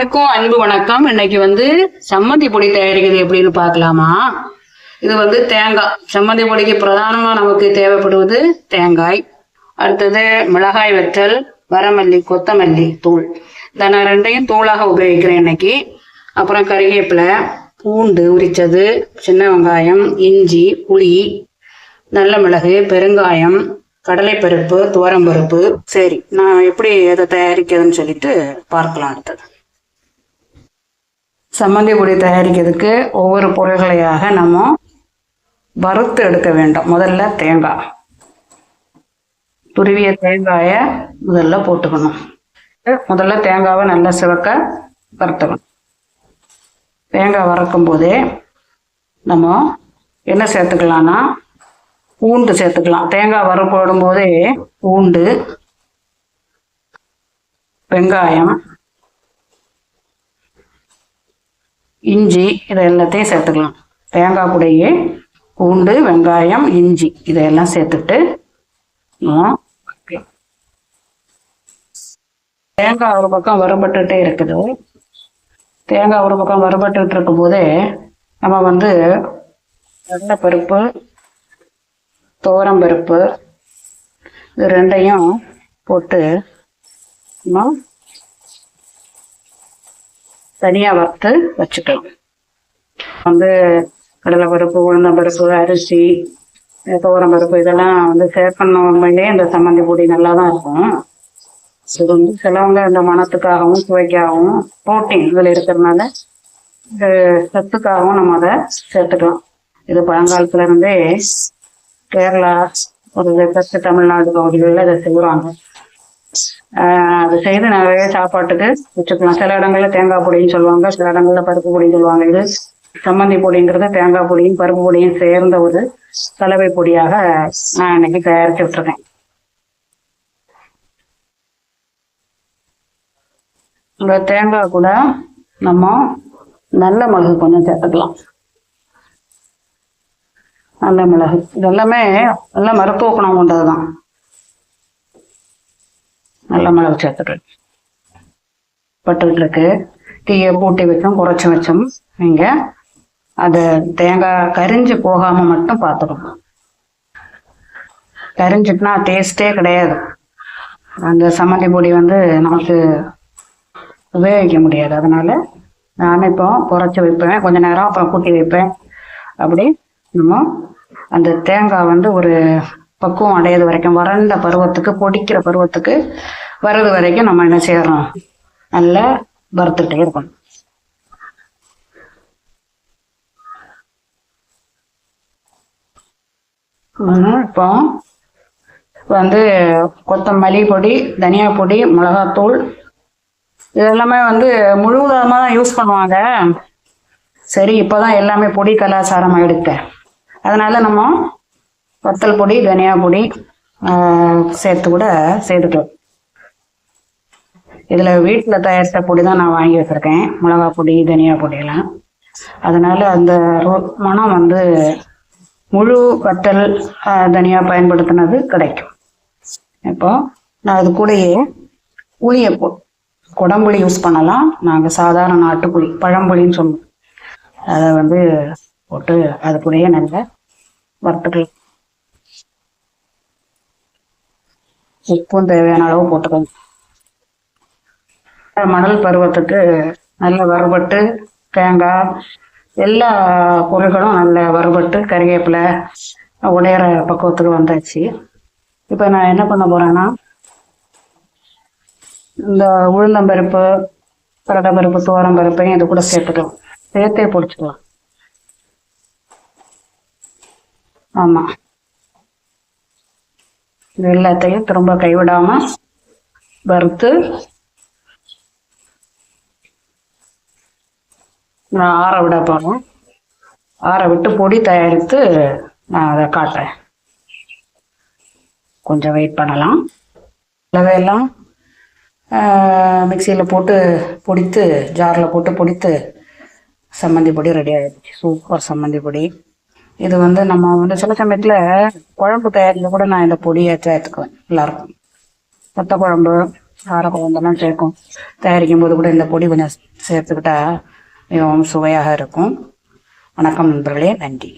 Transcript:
வணக்கம் அன்பு வணக்கம். இன்னைக்கு வந்து சம்மந்தி பொடி தயாரிக்கிறது எப்படின்னு பார்க்கலாமா? இது வந்து தேங்காய். சம்மந்தி பொடிக்கு பிரதானமாக நமக்கு தேவைப்படுவது தேங்காய். அடுத்தது மிளகாய் வெற்றல் வரமல்லி கொத்தமல்லி தூள். இதை நான் ரெண்டையும் தூளாக உபயோகிக்கிறேன் இன்னைக்கு. அப்புறம் கருவேப்பிலை பூண்டு உரித்தது சின்ன வெங்காயம் இஞ்சி புளி நல்ல மிளகு பெருங்காயம் கடலைப்பருப்பு துவரம்பருப்பு சரி நான் எப்படி எதை தயாரிக்கிறதுன்னு சொல்லிட்டு பார்க்கலாம் அடுத்தது. சம்மந்தி பொடி தயாரிக்கிறதுக்கு ஒவ்வொரு பொருள்களையாக நம்ம வறுத்து எடுக்க வேண்டும். முதல்ல தேங்காய். துருவிய தேங்காயை முதல்ல போட்டுக்கணும். முதல்ல தேங்காவை நல்லா சிவக்க வறுத்துக்கணும். தேங்காய் வறுக்கும் போதே நம்ம என்ன சேர்த்துக்கலாம்னா பூண்டு சேர்த்துக்கலாம். தேங்காய் வறு போடும்போதே பூண்டு வெங்காயம் இஞ்சி இதை எல்லாத்தையும் சேர்த்துக்கலாம். தேங்காய் கூடையே பூண்டு வெங்காயம் இஞ்சி இதையெல்லாம் சேர்த்துட்டு தேங்காய் ஒரு பக்கம் வறுபட்டுட்டே இருக்குது. தேங்காய் ஒரு பக்கம் வறுபட்டுட்டு இருக்கும் போதே நம்ம வந்து வெள்ளை பருப்பு துவரம் பருப்பு இது ரெண்டையும் போட்டு நம்ம தனியாக வறுத்து வச்சுக்கலாம் வந்து கடலை பருப்பு உளுந்தம்பருப்பு அரிசி துவரம் பருப்பு இதெல்லாம் வந்து சேர்க்கணுமே இந்த சம்மந்தி பொடி நல்லா தான் இருக்கும். இது வந்து சிலவங்க இந்த மனத்துக்காகவும் சுவைக்காகவும் புரோட்டீன் இதில் இருக்கிறதுனால இது சத்துக்காகவும் நம்ம அதை சேர்த்துக்கலாம். இது பழங்காலத்துல இருந்தே கேரளா ஒரு தெற்கு தமிழ்நாடு பகுதிகளில் இதை செய்வாங்க. அது செய்து நிறைய சாப்பாட்டுக்கு வச்சுக்கலாம். சில இடங்கள்ல தேங்காய் பொடின்னு சொல்லுவாங்க சில இடங்கள்ல பருப்பு பொடின்னு சொல்லுவாங்க. இது சம்மந்தி பொடிங்கிறது தேங்காய் பொடியும் பருப்பு பொடியும் சேர்ந்த ஒரு சலவை பொடியாக நான் இன்னைக்கு தயாரிச்சு விட்டுருக்கேன் இந்த தேங்காய் கூட நம்ம நல்ல மிளகு கொஞ்சம் சேர்த்துக்கலாம். நல்ல மிளகு. இதெல்லாமே நல்ல மருத்துவ குணம் கொண்டது தான் நல்ல மிளகு சேர்த்துட்டு பட்டுக்கிட்டு இருக்கு தீயை பூட்டி வச்சும் குறைச்சி வச்சும். நீங்கள் அது தேங்காய் கரிஞ்சு போகாமல் மட்டும் பார்த்துக்கணும் கரிஞ்சிட்டுனா டேஸ்டே கிடையாது. அந்த சம்மந்தி பொடி வந்து நமக்கு உபயோகிக்க முடியாது. அதனால் நான் இப்போ குறைச்சி வைப்பேன். கொஞ்ச நேரம் அப்புறம் கூட்டி வைப்பேன். அப்படி நம்ம அந்த தேங்காய் வந்து ஒரு பக்குவம் அடையிறது வரைக்கும் வறண்ட பருவத்துக்கு பொடிக்கிற பருவத்துக்கு வர்றது வரைக்கும் நம்ம என்ன செய்யறோம்? நல்லா வறுத்துக்கிட்டே இருக்கணும். இப்போ வந்து கொத்தமல்லி பொடி தனியா பொடி மிளகாத்தூள் இதெல்லாமே வந்து முழுவதமாக தான் யூஸ் பண்ணுவாங்க. சரி இப்போதான் எல்லாமே பொடி கலாச்சாரம் ஆயிடுக்க அதனால நம்ம வத்தல் பொடி தனியா பொடி சேர்த்து கூட சேர்த்துக்கலாம். இதில் வீட்டில் தயாரித்த பொடி தான் நான் வாங்கி வச்சுருக்கேன். மிளகா பொடி தனியா பொடியெல்லாம் அதனால் அந்த மனம் வந்து முழு வத்தல் தனியாக தனியா பயன்படுத்தினது கிடைக்கும். இப்போ நான் அது கூடயே புளியை போ குடம்புளி யூஸ் பண்ணலாம். நாங்கள் சாதாரண நாட்டுப்புளி பழம்புளின்னு சொல்லுவோம். அதை வந்து போட்டு அது கூடயே நல்ல வறுத்துக்கலாம். உப்பும் தேவையான அளவு போட்டுக்கோங்க. மணல் பருவத்துக்கு நல்ல வறுபட்டு தேங்காய் எல்லா பொருள்களும் நல்ல வறுபட்டு கறிவேப்பிலை உடையிற பக்குவத்துக்கு வந்தாச்சு. இப்போ நான் என்ன பண்ண போறேன்னா இந்த உளுந்தம்பருப்பு கடலைப்பருப்பு துவரம் பருப்பையும் இது கூட சேர்த்துக்கலாம். சேர்த்தே பிடிச்சிக்கலாம் ஆமா. இது எல்லாத்தையும் திரும்ப கைவிடாம வறுத்து நான் ஆற விட போறேன். ஆற விட்டு பொடி தயாரித்து நான் அதை காட்டுறேன். கொஞ்சம் வெயிட் பண்ணலாம். இலவையெல்லாம் மிக்சியில் போட்டு பொடித்து ஜாரில் போட்டு பொடித்து சம்மந்தி பொடி ரெடி ஆகிடுச்சு சூப்பர் சம்மந்தி பொடி. இது வந்து நம்ம வந்து சில சமயத்தில் குழம்பு தயாரிக்க கூட நான் இந்த பொடியை சேர்த்துக்குவேன் எல்லாருக்கும். மொத்த குழம்பு காரக்குழம்பெல்லாம் சேர்க்கும். தயாரிக்கும் போது கூட இந்த பொடி கொஞ்சம் சேர்த்துக்கிட்டா மிகவும் சுவையாக இருக்கும். வணக்கம் நண்பர்களே நன்றி.